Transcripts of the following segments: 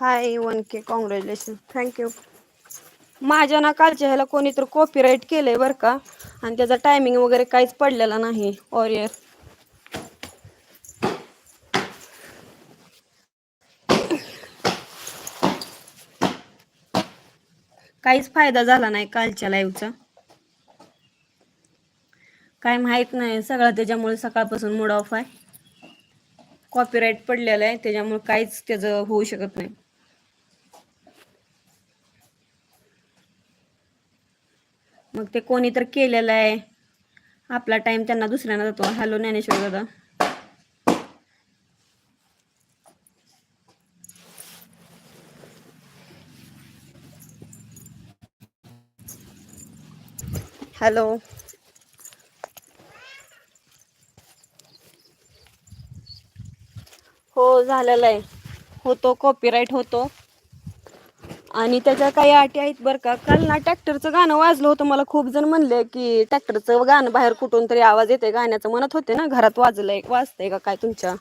Hi one K congratulation thank you माझ्या ना कालच्या ह्याला कोणीतरी कॉपीराईट केलंय बरं का? आणि त्याचा टायमिंग वगैरे काहीच पडलेला नाही. ऑरियर काहीच फायदा झाला नाही कालच्या लाईव्हचा काय माहीत नाही सगळं त्याच्यामुळे सकाळपासून मूड ऑफ आहे. कॉपीराईट पडलेलं आहे त्याच्यामुळे काहीच त्याचं होऊ शकत नाही. मग ते कोणी तर केलेलं आहे. आपला टाइम त्यांना दुसऱ्यांना जातो. हॅलो ज्ञानेश्वर दादा. हॅलो हो झालेला आहे. होतो कॉपीराईट होतो. आणि त्याच्या काही अटी आहेत बरं का. काल ना ट्रॅक्टरचं गाणं वाजलं होतं. मला खूप जण म्हणले की ट्रॅक्टरचं गाणं बाहेर कुठून तरी आवाज येते गाण्याचं म्हणत होते ना घरात वाजलंय वाजतंय का काय तुमच्या?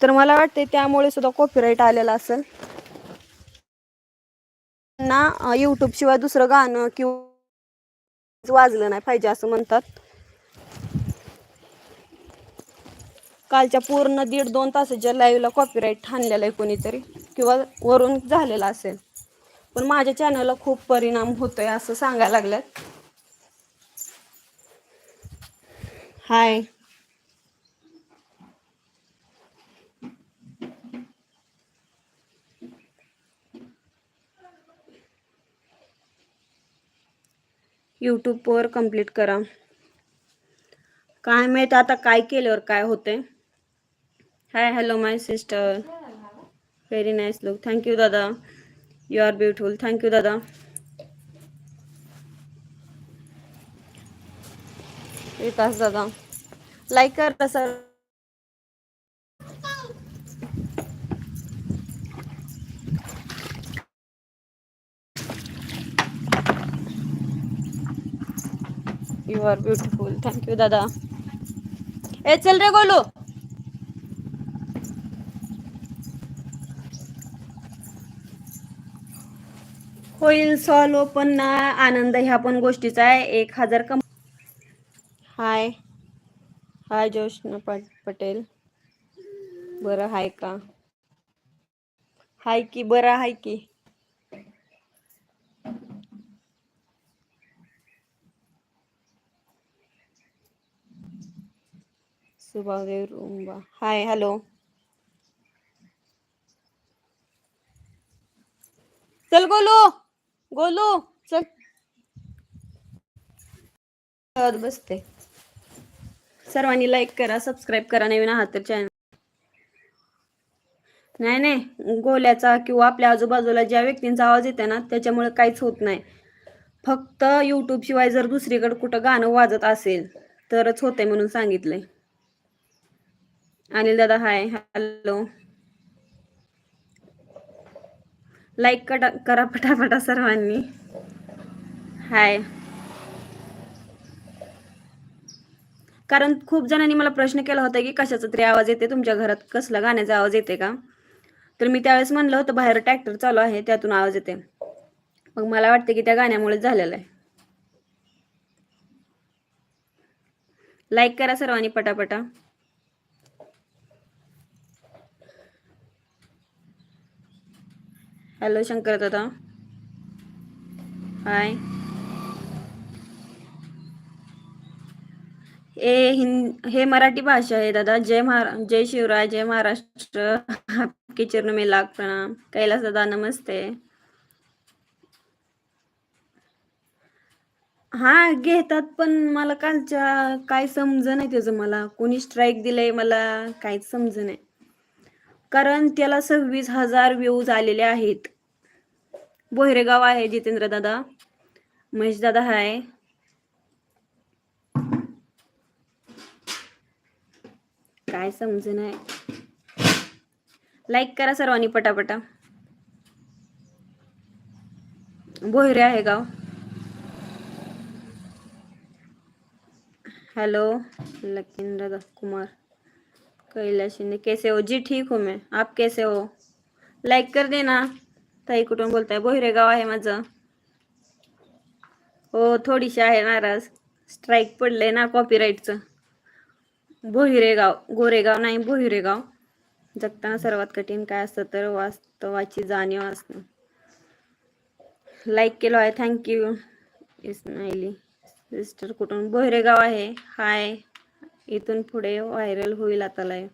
तर मला वाटते त्यामुळे सुद्धा कॉपीराईट आलेला असेल. ना यूट्यूब शिवाय दुसरं गाणं किंवा वाजलं नाही पाहिजे असं म्हणतात. कालच्या पूर्ण दीड दोन तासाच्या लाईव्हला कॉपीराईट ठाणलेलं आहे कोणीतरी. किंवा वरून झालेला असेल. पण माझ्या चॅनलला खूप परिणाम होतोय असं सांगायला लागल्यात. हाय यूट्यूबवर कंप्लीट करा. काय माहीत आता काय केल्यावर काय होते hi hello my sister very nice look thank you दादा you are beautiful thank you दादा विकास दादा लाईक कर sir you are beautiful thank you दादा ए चल रे गोलू होईल सॉल्व पण ना आनंद ह्या पण गोष्टीचा आहे. एक हजार कम हाय. हाय जोशना पट पटेल. बरं हाय का? हाय की बरं हाय की? सुभादेव रुंबा. Hi hello. चल गोलू! गोलू चल. बसते. सर्वांनी लाईक करा सबस्क्राईब करा नवीन आहात तर चॅनल नाही नाही. गोल्याचा किंवा आपल्या आजूबाजूला ज्या व्यक्तींचा आवाज येते ना त्याच्यामुळे काहीच होत नाही. फक्त युट्यूब शिवाय जर दुसरीकडे कुठं गाणं वाजत असेल तरच होते म्हणून सांगितलंय. अनिल दादा हाय हॅलो लाईक कटा करा पटापटा सर्वांनी. हाय कारण खूप जणांनी मला प्रश्न केला होता की कशाचा तरी आवाज येते तुमच्या घरात कसला गाण्याचा आवाज येते का? तर मी त्यावेळेस म्हणलं होतं बाहेर ट्रॅक्टर चालू आहे त्यातून आवाज येते. मग मला वाटते की त्या गाण्यामुळेच झालेलं आहे. लाईक करा सर्वांनी पटापटा. हॅलो शंकर दादा हाय ए हिंद हे मराठी भाषा आहे दादा. जय महारा जय शिवराय जय महाराष्ट्र. आपके चरण में लाख प्रणाम. कैलास दादा नमस्ते. हा घेतात पण मला कालच्या काय समज नाही त्याचं मला? कोणी स्ट्राईक दिलंय मला? काहीच समज नाही. कारण त्याला सव्वीस हजार व्ह्यूज आलेले आहेत. बोहरेगाव आहे जितेंद्र दादा. महेश दादा हाय. काय समज नाही. लाईक करा सर्वांनी पटापटा. बोहरे आहे गाव. हॅलो लकिंद्र कुमार. कैला शिंदे कैसे हो? जी ठीक हूँ मैं. आप कैसे हो? लाईक कर दे ना ताई कुठून बोलताय? बोहिरे गाव आहे माझं. हो थोडीशी आहे नाराज. स्ट्राईक पडलंय ना कॉपीराईटचं बोहिरेगाव. गोरेगाव नाही बोहिरेगाव. जगताना सर्वात कठीण काय असतं तर वास्तवाची जाणीव असणं. लाईक केलो आहे. थँक्यू इस्माइली सिस्टर कुठून? बोहिरेगाव आहे. हाय इथून पुढे व्हायरल होईल आता लाईव्ह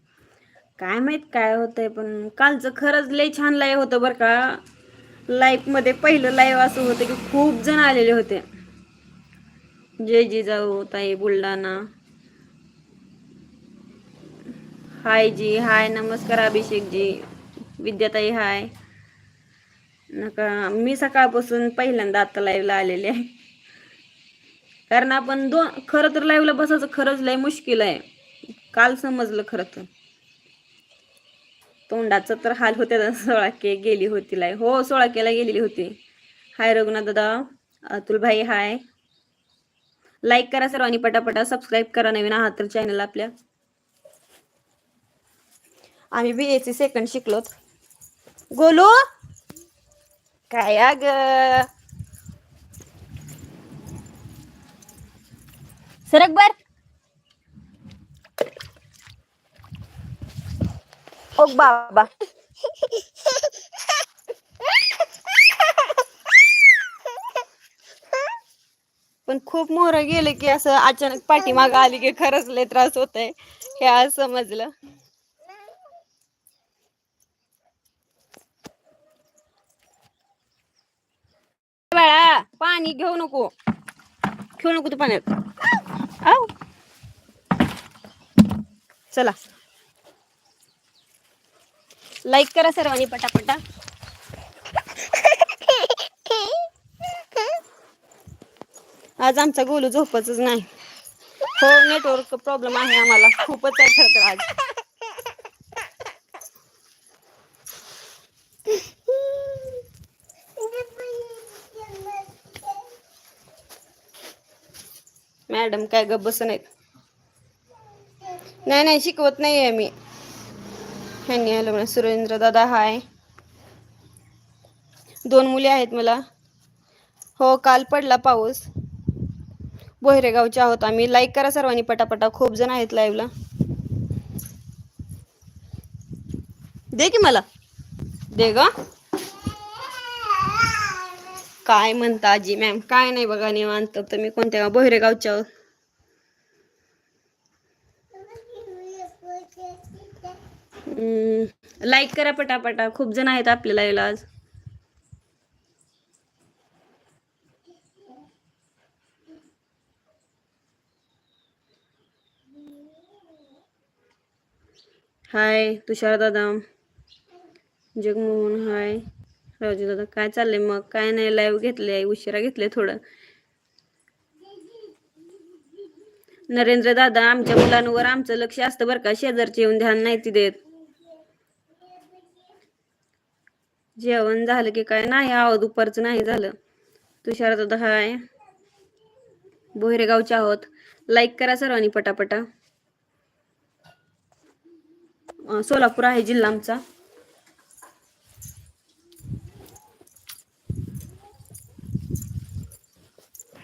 काय माहीत काय होतंय पण कालचं खरंच लय छान लाईव्ह होतं बरं का. लाईव्हमध्ये पहिलं लाईव्ह असं होतं की खूप जण आलेले होते. जय जिजाऊ ताई बुलढाणा. हाय जी हाय नमस्कार अभिषेक जी विद्याताई हाय. नका मी सकाळपासून पहिल्यांदा आता लाईव्हला आलेले आहे. कारण आपण दोन खरं तर लाईव्हला बसायचं खरंच लय मुश्किल आहे. काल समजलं खरं तर. तोंडाचं तर हाल होते सोळा के गेली होती लाईव्ह हो सोळा केला गेलेली होती. हाय रघुनाथ दादा अतुल भाई हाय. लाईक करा सर्वांनी पटापटा सबस्क्राईब करा नवीन आहात तर चॅनल आपल्या. आम्ही बी एसी सेकंड शिकलोत. गोलू! काय अग? सरक बर. ओ बाबा. पण खूप मोहर गेले की असं अचानक पाठीमाग आली की खरंच लय त्रास होत आहे हे आज समजलं. बाळा पाणी घेऊ नको. खेळू नको तू पाण्यात. आव चला. लाईक करा सर्वांनी पटापटा. आज आमचा गोलू झोपतच नाही. हो नेटवर्क प्रॉब्लेम आहे आम्हाला. खूपच आहे खरं तर आज. मॅडम काय गप बस नाहीत नाही नाही शिकवत नाही आहे मी. ह्यांनी आलं म्हणा सुरेंद्र दादा हाय. दोन मुली आहेत मला. हो काल पडला पाऊस. बोहिरेगावचे आहोत आम्ही. लाईक करा सर्वांनी पटापटा. खूप जण आहेत लाईव्हला दे की मला. दे ग. काय म्हणता आजी मॅम? काय नाही बघा निवांत. तुम्ही कोणत्या बोहिरेगावच्या लाईक करा पटापटा. खूप जण आहेत आपल्या लाईव्हला आज. हाय तुषार दादा. जगमोहन हाय राजू दादा काय चाललंय मग? काय नाही लाईव्ह घेतले उशिरा घेतले थोडं. नरेंद्र दादा आमच्या मुलांवर आमचं लक्ष असतं बरं का. शेजारचे येऊन ध्यान नाही ती देत. जेवण झालं की काय नाही आहो दुपारचं नाही झालं. तुषार दादा हाय. बोहिरेगावचे आहोत. लाईक करा सर्वांनी पटापटा. सोलापूर आहे जिल्हा आमचा.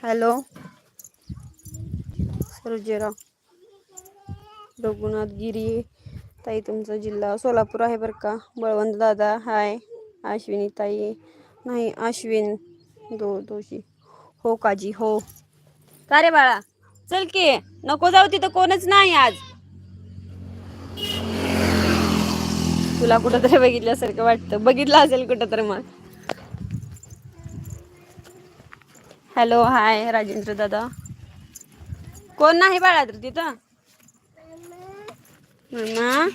हॅलो. सर्जेराव रघुनाथ गिरी ताई तुमचा जिल्हा. सोलापूर आहे बरं का? बळवंत दादा हाय. अश्विनी ताई. नाही अश्विन. दो दोषी. हो काजी हो. का रे बाळा? चल की नको जाऊ तिथं कोणच नाही आज. तुला कुठं तरी बघितल्यासारखं वाटतं. बघितलं असेल कुठं तर मग. हॅलो हाय राजेंद्र दादा. कोण नाही बाळा तर तिथं? मम्मा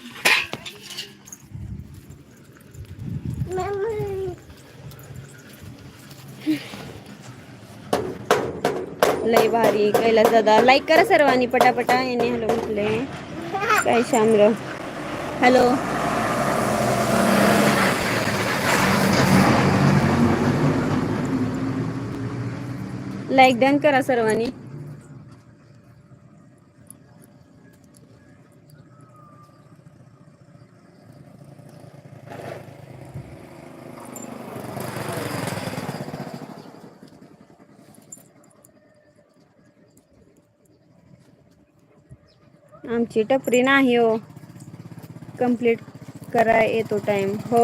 लय भारी कैलास दादा. लाईक करा सर्वांनी पटापटा. यांनी हॅलो म्हटले. काय शामराव हॅलो लाईक डन करा सर्वांनी. आमची टपरी नाही हो. कंप्लीट करा येतो टाईम हो.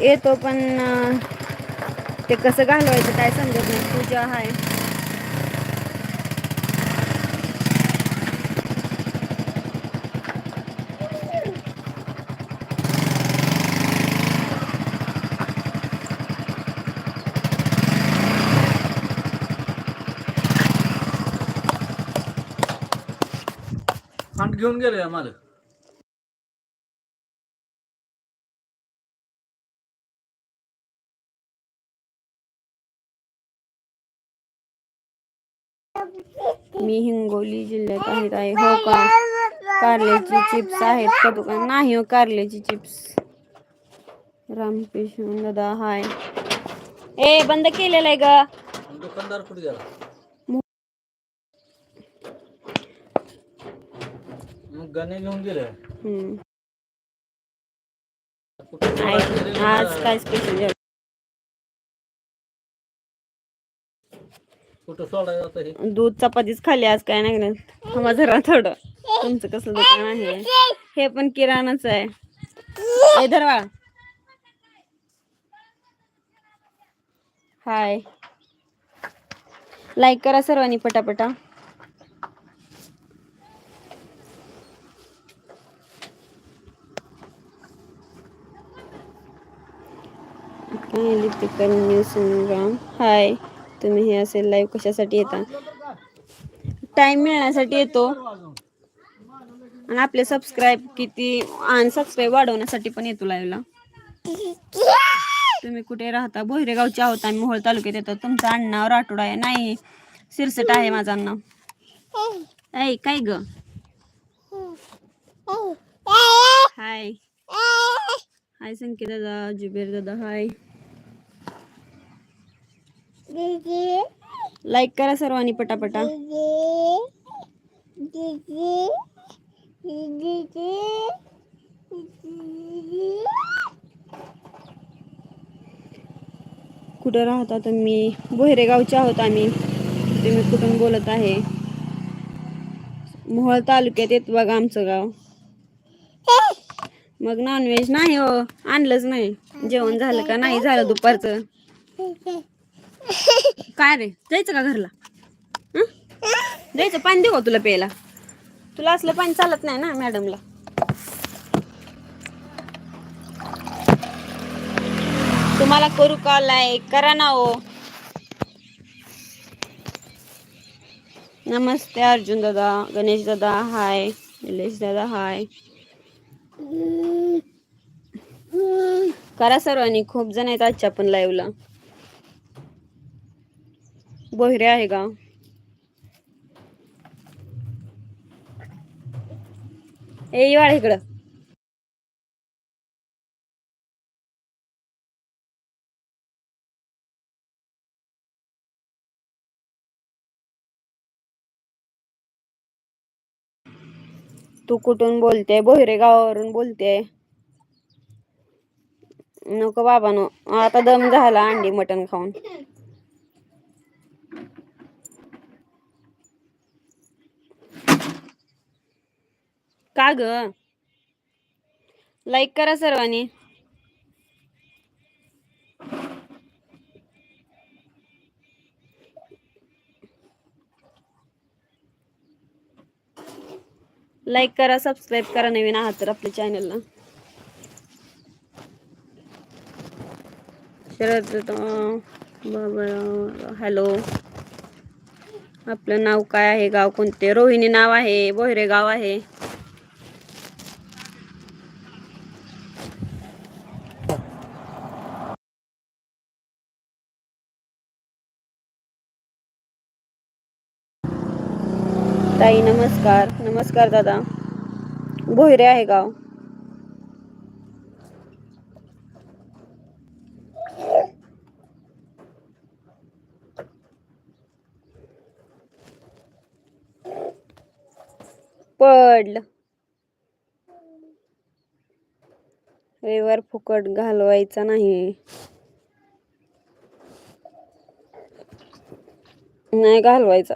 येतो पण ते कसं घालवायचं काय समजत नाही. पूजा आहे घेऊन गेले मालक. मी हिंगोली जिल्ह्यात आहेत आहे. हो का? कारल्याची चिप्स आहेत का दुकान? नाही हो कारल्याची चिप्स. रामकृष्ण दादा हाय. ए बंद केलेलं आहे ग. दुकानदार कुठे गेला? गणे घेऊन गेले. हम्म. कुठे आहे. आज काय स्पेशल कुठं हे? दूध चपातीच खाल्ली आज काय नाही ना थांबा जरा थोडं. तुमचं कसं दुकान आहे? हे पण किराणाच आहे. ए धरवा हाय. लाईक करा सर्वांनी पटापटा. काय न्यू सिंग्राम हाय तुम्ही हे असेल लाईव्ह कशासाठी येता? टाइम मिळण्यासाठी येतो. आणि आपले सबस्क्राईब किती आणि सबस्क्राईब वाढवण्यासाठी पण येतो लाईव्हला तुम्ही कुठे राहता? बोहिरे आहोत आम्ही मोहोळ तालुक्यात येतो. तुमचं अण्णा राठोडा आहे. नाही सिरसट आहे माझं अण्णा. ऐ काय ग? हाय हाय संकेत दादा जुबेर दादा हाय लाईक करा सर्वांनी पटापटा. कुठं राहता तुम्ही? बोहिरे गावचे आहोत आम्ही. तुम्ही कुठून बोलत आहे? मोहोळ तालुक्यात येत बघा आमचं गाव. मग नॉनव्हेज नाही हो. आणलंच नाही. जेवण झालं का? नाही झालं दुपारचं. काय रे? जायचं का घरला? द्यायचं पाणी देऊ तुला प्यायला? तुला असलं पाणी चालत नाही ना मॅडमला. तुम्हाला करू का लाईक करा ना ओ नमस्ते अर्जुन दादा गणेश दादा हाय निलेश दादा हाय करा सर्वांनी खूप जण आहेत आजच्या पण लाईव्हला बोहिरे आहे का? ए वाढ इकडं. तू कुठून बोलते? बोहिरे गावावरून बोलते. नको बाबा नो आता दम झाला अंडी मटण खाऊन. का ग? लाईक करा सर्वांनी. लाईक करा सबस्क्राईब करा नवीन आहात तर आपल्या चॅनलला शरद बाबा हॅलो आपलं नाव काय आहे? गाव कोणते? रोहिणी नाव आहे बोहरे गाव आहे. ताई नमस्कार. नमस्कार दादा. भोयरे आहे गाव. पडलं. रविवार फुकट घालवायचा नाही. नाही घालवायचा.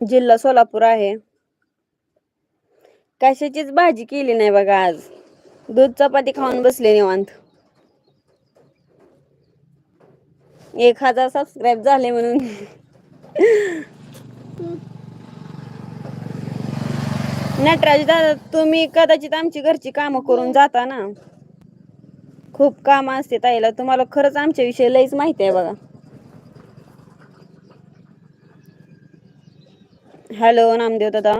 जिल्हा सोलापूर आहे. कशाचीच भाजी केली नाही बघा आज. दूध चपाती खाऊन बसले निवांत. एक हजार सबस्क्राईब झाले म्हणून. नटराज दादा तुम्ही कदाचित आमची घरची कामं करून जाता ना? खूप काम असते ताईला. तुम्हाला खरंच आमच्या विषयी लईच माहिती आहे बघा. हॅलो नामदेव दादा.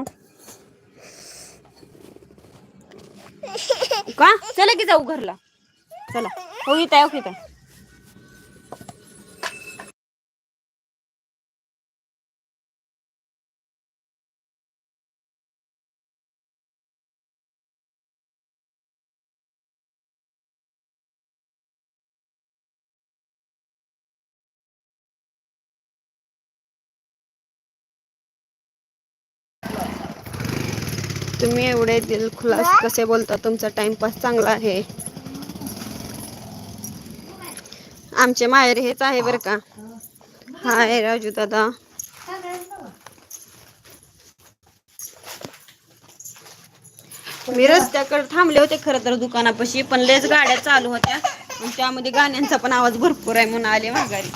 का? चला की जाऊ घरला. चला. हो येत आहे येत आहे. तुम्ही एवढे दिल खुलास कसे बोलता? तुमचा टाइमपास चांगला आहे. आमचे माहेर हेच आहे बरं का. हाय राजू दादा. मी रस्त्याकडे थांबले होते खरं तर दुकानापाशी पण लेच गाड्या चालू होत्या. त्यामध्ये गाण्यांचा पण आवाज भरपूर आहे म्हणून आले माघारी.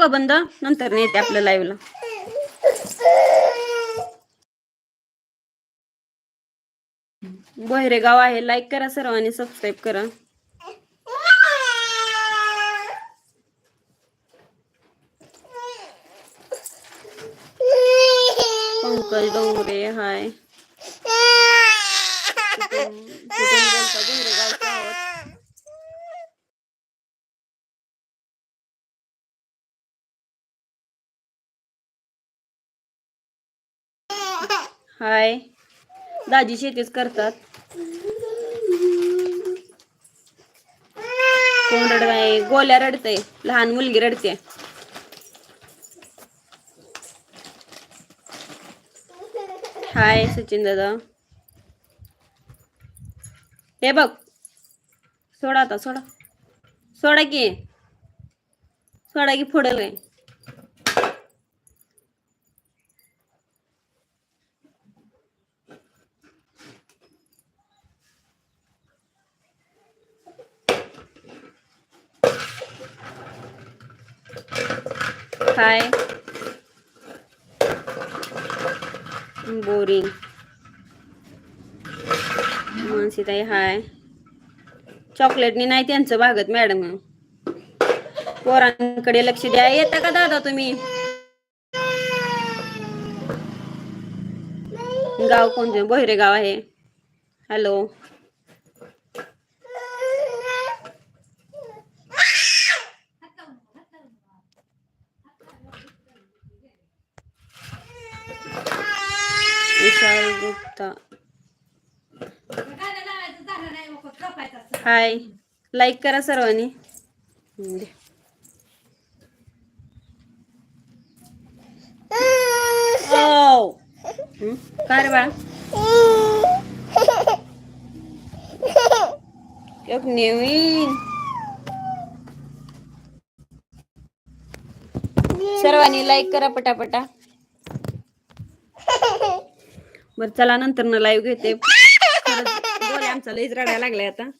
का बंद? नंतर येते आपल्या लाईव्हला बहिरेगाव आहे. लाईक करा सर्वांनी सबस्क्राईब करा पंकज डोंगरे हाय कुठून कुठून बोलता बहिरेगावचे आहोत हाय. दाजी शेतीच करतात. कोण रडत गोल्या रडते लहान मुलगी रडते. हाय सचिन दादा. हे बघ. सोडा आता सोडा. सोडा की. सोडा की पुढं काय हाय बोरिंग. मानसीताई हाय. चॉकलेटनी नाही त्यांचं भागत मॅडम. पोरांकडे लक्ष द्या. येता का दादा तुम्ही? गाव कोणते? बहिरे गाव आहे. हॅलो. गुप्ता हाय. लाईक करा सर्वांनी. हम्म, काय रे बाळा? नवीन. सर्वांनी लाईक करा पटापटा. बर चला नंतर न लाईव्ह घेते. आमचा लईच रडायला लागलाय आता.